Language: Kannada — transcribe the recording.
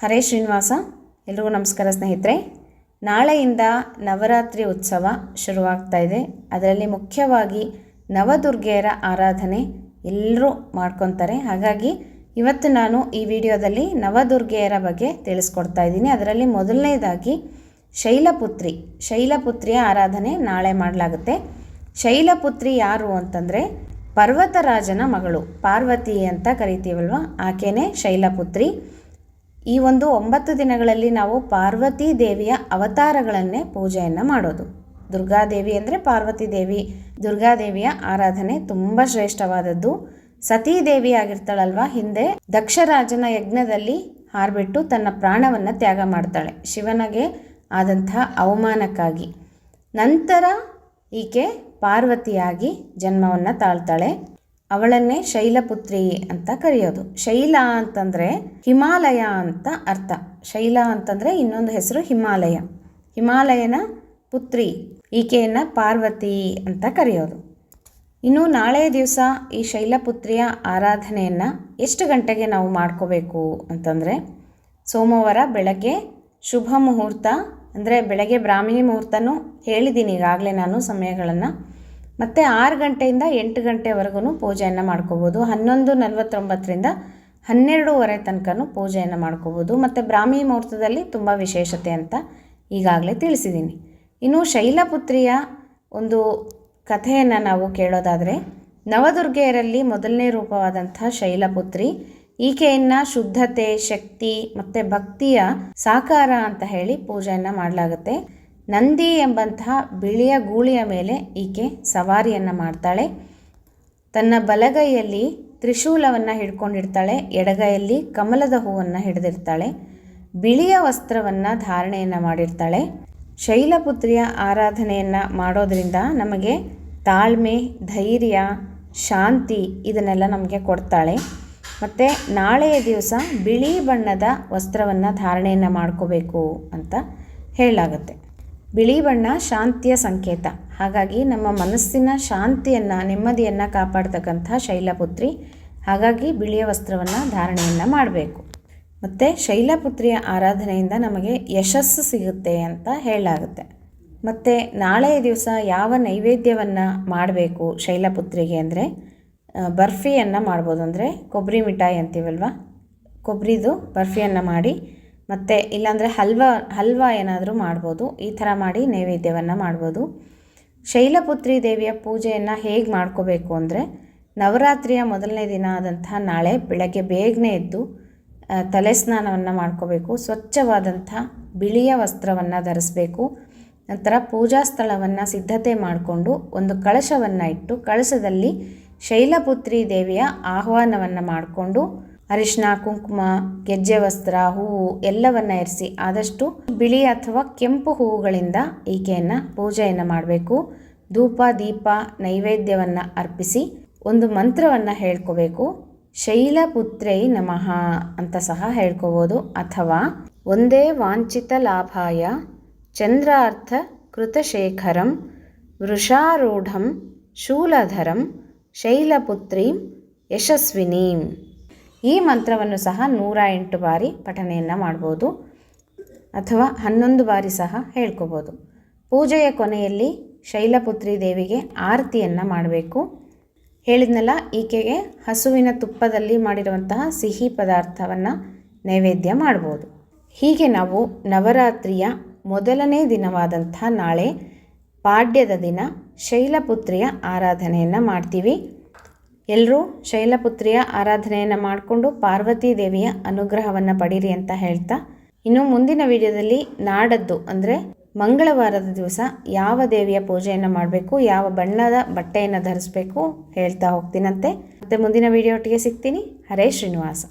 ಹರೇ ಶ್ರೀನಿವಾಸ, ಎಲ್ರಿಗೂ ನಮಸ್ಕಾರ ಸ್ನೇಹಿತರೆ. ನಾಳೆಯಿಂದ ನವರಾತ್ರಿ ಉತ್ಸವ ಶುರುವಾಗ್ತಾ ಇದೆ. ಅದರಲ್ಲಿ ಮುಖ್ಯವಾಗಿ ನವದುರ್ಗೆಯರ ಆರಾಧನೆ ಎಲ್ಲರೂ ಮಾಡ್ಕೊತಾರೆ. ಹಾಗಾಗಿ ಇವತ್ತು ನಾನು ಈ ವಿಡಿಯೋದಲ್ಲಿ ನವದುರ್ಗೆಯರ ಬಗ್ಗೆ ತಿಳಿಸ್ಕೊಡ್ತಾ ಇದ್ದೀನಿ. ಅದರಲ್ಲಿ ಮೊದಲನೇದಾಗಿ ಶೈಲಪುತ್ರಿ. ಶೈಲಪುತ್ರಿಯ ಆರಾಧನೆ ನಾಳೆ ಮಾಡಲಾಗುತ್ತೆ. ಶೈಲಪುತ್ರಿ ಯಾರು ಅಂತಂದರೆ ಪರ್ವತರಾಜನ ಮಗಳು. ಪಾರ್ವತಿ ಅಂತ ಕರಿತೀವಲ್ವ? ಆಕೆಯೇ ಶೈಲಪುತ್ರಿ. ಈ ಒಂದು ಒಂಬತ್ತು ದಿನಗಳಲ್ಲಿ ನಾವು ಪಾರ್ವತಿ ದೇವಿಯ ಅವತಾರಗಳನ್ನೇ ಪೂಜೆಯನ್ನು ಮಾಡೋದು. ದುರ್ಗಾದೇವಿ ಅಂದರೆ ಪಾರ್ವತಿ ದೇವಿ. ದುರ್ಗಾದೇವಿಯ ಆರಾಧನೆ ತುಂಬ ಶ್ರೇಷ್ಠವಾದದ್ದು. ಸತೀದೇವಿ ಆಗಿರ್ತಾಳಲ್ವ, ಹಿಂದೆ ದಕ್ಷರಾಜನ ಯಜ್ಞದಲ್ಲಿ ಹಾರ್ಬಿಟ್ಟು ತನ್ನ ಪ್ರಾಣವನ್ನು ತ್ಯಾಗ ಮಾಡ್ತಾಳೆ. ಶಿವನಿಗೆ ಆದಂತಹ ಅವಮಾನಕ್ಕಾಗಿ. ನಂತರ ಈಕೆ ಪಾರ್ವತಿಯಾಗಿ ಜನ್ಮವನ್ನು ತಾಳ್ತಾಳೆ. ಅವಳನ್ನೇ ಶೈಲಪುತ್ರಿ ಅಂತ ಕರೆಯೋದು. ಶೈಲ ಅಂತಂದರೆ ಹಿಮಾಲಯ ಅಂತ ಅರ್ಥ. ಶೈಲ ಅಂತಂದರೆ ಇನ್ನೊಂದು ಹೆಸರು ಹಿಮಾಲಯ. ಹಿಮಾಲಯನ ಪುತ್ರಿ, ಈಕೆಯನ್ನು ಪಾರ್ವತಿ ಅಂತ ಕರೆಯೋದು. ಇನ್ನು ನಾಳೆ ದಿವಸ ಈ ಶೈಲಪುತ್ರಿಯ ಆರಾಧನೆಯನ್ನು ಎಷ್ಟು ಗಂಟೆಗೆ ನಾವು ಮಾಡ್ಕೋಬೇಕು ಅಂತಂದರೆ ಸೋಮವಾರ ಬೆಳಗ್ಗೆ ಶುಭ ಮುಹೂರ್ತ, ಅಂದರೆ ಬೆಳಗ್ಗೆ ಬ್ರಾಹ್ಮಿಣಿ ಮುಹೂರ್ತನೂ ಹೇಳಿದ್ದೀನಿ ಈಗಾಗಲೇ ನಾನು ಸಮಯಗಳನ್ನು. ಮತ್ತು ಆರು ಗಂಟೆಯಿಂದ ಎಂಟು ಗಂಟೆವರೆಗೂ ಪೂಜೆಯನ್ನು ಮಾಡ್ಕೋಬೋದು. ಹನ್ನೊಂದು ನಲವತ್ತೊಂಬತ್ತರಿಂದ ಹನ್ನೆರಡೂವರೆ ತನಕನೂ ಪೂಜೆಯನ್ನು ಮಾಡ್ಕೋಬೋದು. ಮತ್ತು ಬ್ರಾಹ್ಮಿ ಮುಹೂರ್ತದಲ್ಲಿ ತುಂಬ ವಿಶೇಷತೆ ಅಂತ ಈಗಾಗಲೇ ತಿಳಿಸಿದ್ದೀನಿ. ಇನ್ನು ಶೈಲಪುತ್ರಿಯ ಒಂದು ಕಥೆಯನ್ನು ನಾವು ಕೇಳೋದಾದರೆ, ನವದುರ್ಗೆಯರಲ್ಲಿ ಮೊದಲನೇ ರೂಪವಾದಂಥ ಶೈಲಪುತ್ರಿ ಈಕೆಯನ್ನು ಶುದ್ಧತೆ, ಶಕ್ತಿ ಮತ್ತು ಭಕ್ತಿಯ ಸಾಕಾರ ಅಂತ ಹೇಳಿ ಪೂಜೆಯನ್ನು ಮಾಡಲಾಗುತ್ತೆ. ನಂದಿ ಎಂಬಂತಹ ಬಿಳಿಯ ಗೂಳಿಯ ಮೇಲೆ ಈಕೆ ಸವಾರಿಯನ್ನು ಮಾಡ್ತಾಳೆ. ತನ್ನ ಬಲಗೈಯಲ್ಲಿ ತ್ರಿಶೂಲವನ್ನು ಹಿಡ್ಕೊಂಡಿರ್ತಾಳೆ. ಎಡಗೈಯಲ್ಲಿ ಕಮಲದ ಹೂವನ್ನು ಹಿಡಿದಿರ್ತಾಳೆ. ಬಿಳಿಯ ವಸ್ತ್ರವನ್ನು ಧಾರಣೆಯನ್ನು ಮಾಡಿರ್ತಾಳೆ. ಶೈಲಪುತ್ರಿಯ ಆರಾಧನೆಯನ್ನು ಮಾಡೋದರಿಂದ ನಮಗೆ ತಾಳ್ಮೆ, ಧೈರ್ಯ, ಶಾಂತಿ ಇದನ್ನೆಲ್ಲ ನಮಗೆ ಕೊಡ್ತಾಳೆ. ಮತ್ತು ನಾಳೆಯ ದಿವಸ ಬಿಳಿ ಬಣ್ಣದ ವಸ್ತ್ರವನ್ನು ಧಾರಣೆಯನ್ನು ಮಾಡ್ಕೋಬೇಕು ಅಂತ ಹೇಳಲಾಗುತ್ತೆ. ಬಿಳಿ ಬಣ್ಣ ಶಾಂತಿಯ ಸಂಕೇತ. ಹಾಗಾಗಿ ನಮ್ಮ ಮನಸ್ಸಿನ ಶಾಂತಿಯನ್ನು, ನೆಮ್ಮದಿಯನ್ನು ಕಾಪಾಡ್ತಕ್ಕಂಥ ಶೈಲಪುತ್ರಿ ಹಾಗಾಗಿ ಬಿಳಿಯ ವಸ್ತ್ರವನ್ನು ಧಾರಣೆಯನ್ನು ಮಾಡಬೇಕು. ಮತ್ತು ಶೈಲಪುತ್ರಿಯ ಆರಾಧನೆಯಿಂದ ನಮಗೆ ಯಶಸ್ಸು ಸಿಗುತ್ತೆ ಅಂತ ಹೇಳಲಾಗುತ್ತೆ. ಮತ್ತು ನಾಳೆಯ ದಿವಸ ಯಾವ ನೈವೇದ್ಯವನ್ನು ಮಾಡಬೇಕು ಶೈಲಪುತ್ರಿಗೆ ಅಂದರೆ? ಬರ್ಫಿಯನ್ನು ಮಾಡ್ಬೋದು ಅಂದರೆ ಕೊಬ್ಬರಿ ಮಿಠಾಯಿ ಅಂತೀವಲ್ವ? ಕೊಬ್ಬರಿದು ಬರ್ಫಿಯನ್ನು ಮಾಡಿ ಮತ್ತು ಇಲ್ಲಾಂದರೆ ಹಲ್ವಾ ಹಲ್ವಾ ಏನಾದರೂ ಮಾಡ್ಬೋದು. ಈ ಥರ ಮಾಡಿ ನೈವೇದ್ಯವನ್ನು ಮಾಡ್ಬೋದು. ಶೈಲಪುತ್ರಿ ದೇವಿಯ ಪೂಜೆಯನ್ನು ಹೇಗೆ ಮಾಡ್ಕೋಬೇಕು ಅಂದರೆ ನವರಾತ್ರಿಯ ಮೊದಲನೇ ದಿನ ಆದಂತಹ ನಾಳೆ ಬೆಳಗ್ಗೆ ಬೇಗನೆ ಎದ್ದು ತಲೆ ಸ್ನಾನವನ್ನು ಮಾಡ್ಕೋಬೇಕು. ಸ್ವಚ್ಛವಾದಂಥ ಬಿಳಿಯ ವಸ್ತ್ರವನ್ನು ಧರಿಸ್ಬೇಕು. ನಂತರ ಪೂಜಾ ಸ್ಥಳವನ್ನು ಸಿದ್ಧತೆ ಮಾಡಿಕೊಂಡು ಒಂದು ಕಳಶವನ್ನು ಇಟ್ಟು ಕಳಶದಲ್ಲಿ ಶೈಲಪುತ್ರಿ ದೇವಿಯ ಆಹ್ವಾನವನ್ನು ಮಾಡಿಕೊಂಡು ಅರಿಶಿನ ಕುಂಕುಮ, ಗೆಜ್ಜೆ ವಸ್ತ್ರ, ಹೂವು ಎಲ್ಲವನ್ನು ಇರಿಸಿ ಆದಷ್ಟು ಬಿಳಿ ಅಥವಾ ಕೆಂಪು ಹೂವುಗಳಿಂದ ಈಕೆಯನ್ನು ಪೂಜೆಯನ್ನು ಮಾಡಬೇಕು. ಧೂಪ, ದೀಪ, ನೈವೇದ್ಯವನ್ನು ಅರ್ಪಿಸಿ ಒಂದು ಮಂತ್ರವನ್ನು ಹೇಳ್ಕೋಬೇಕು. ಶೈಲಪುತ್ರೈ ನಮಃ ಅಂತ ಸಹ ಹೇಳ್ಕೋಬೋದು. ಅಥವಾ ಒಂದೇ ವಾಂಛಿತ ಲಾಭಾಯ ಚಂದ್ರಾರ್ಥ ಕೃತಶೇಖರಂ ವೃಷಾರೂಢಂ ಶೂಲಧರಂ ಶೈಲಪುತ್ರೀಂ ಯಶಸ್ವಿನೀಂ. ಈ ಮಂತ್ರವನ್ನು ಸಹ ನೂರ ಎಂಟು ಬಾರಿ ಪಠನೆಯನ್ನು ಮಾಡ್ಬೋದು. ಅಥವಾ ಹನ್ನೊಂದು ಬಾರಿ ಸಹ ಹೇಳ್ಕೋಬೋದು. ಪೂಜೆಯ ಕೊನೆಯಲ್ಲಿ ಶೈಲಪುತ್ರಿ ದೇವಿಗೆ ಆರತಿಯನ್ನು ಮಾಡಬೇಕು. ಹೇಳಿದ್ನಲ್ಲ, ಈಕೆಗೆ ಹಸುವಿನ ತುಪ್ಪದಲ್ಲಿ ಮಾಡಿರುವಂತಹ ಸಿಹಿ ಪದಾರ್ಥವನ್ನು ನೈವೇದ್ಯ ಮಾಡ್ಬೋದು. ಹೀಗೆ ನಾವು ನವರಾತ್ರಿಯ ಮೊದಲನೇ ದಿನವಾದಂಥ ನಾಳೆ ಪಾಡ್ಯದ ದಿನ ಶೈಲಪುತ್ರಿಯ ಆರಾಧನೆಯನ್ನು ಮಾಡ್ತೀವಿ. ಎಲ್ಲರೂ ಶೈಲಪುತ್ರಿಯ ಆರಾಧನೆಯನ್ನು ಮಾಡಿಕೊಂಡು ಪಾರ್ವತಿ ದೇವಿಯ ಅನುಗ್ರಹವನ್ನು ಪಡೀರಿ ಅಂತ ಹೇಳ್ತಾ, ಇನ್ನು ಮುಂದಿನ ವಿಡಿಯೋದಲ್ಲಿ ನಾಡದ್ದು ಅಂದರೆ ಮಂಗಳವಾರದ ದಿವಸ ಯಾವ ದೇವಿಯ ಪೂಜೆಯನ್ನು ಮಾಡಬೇಕು, ಯಾವ ಬಣ್ಣದ ಬಟ್ಟೆಯನ್ನು ಧರಿಸ್ಬೇಕು ಹೇಳ್ತಾ ಹೋಗ್ತೀನಂತೆ. ಮತ್ತು ಮುಂದಿನ ವಿಡಿಯೋ ಒಟ್ಟಿಗೆ ಸಿಗ್ತೀನಿ. ಹರೇ ಶ್ರೀನಿವಾಸ.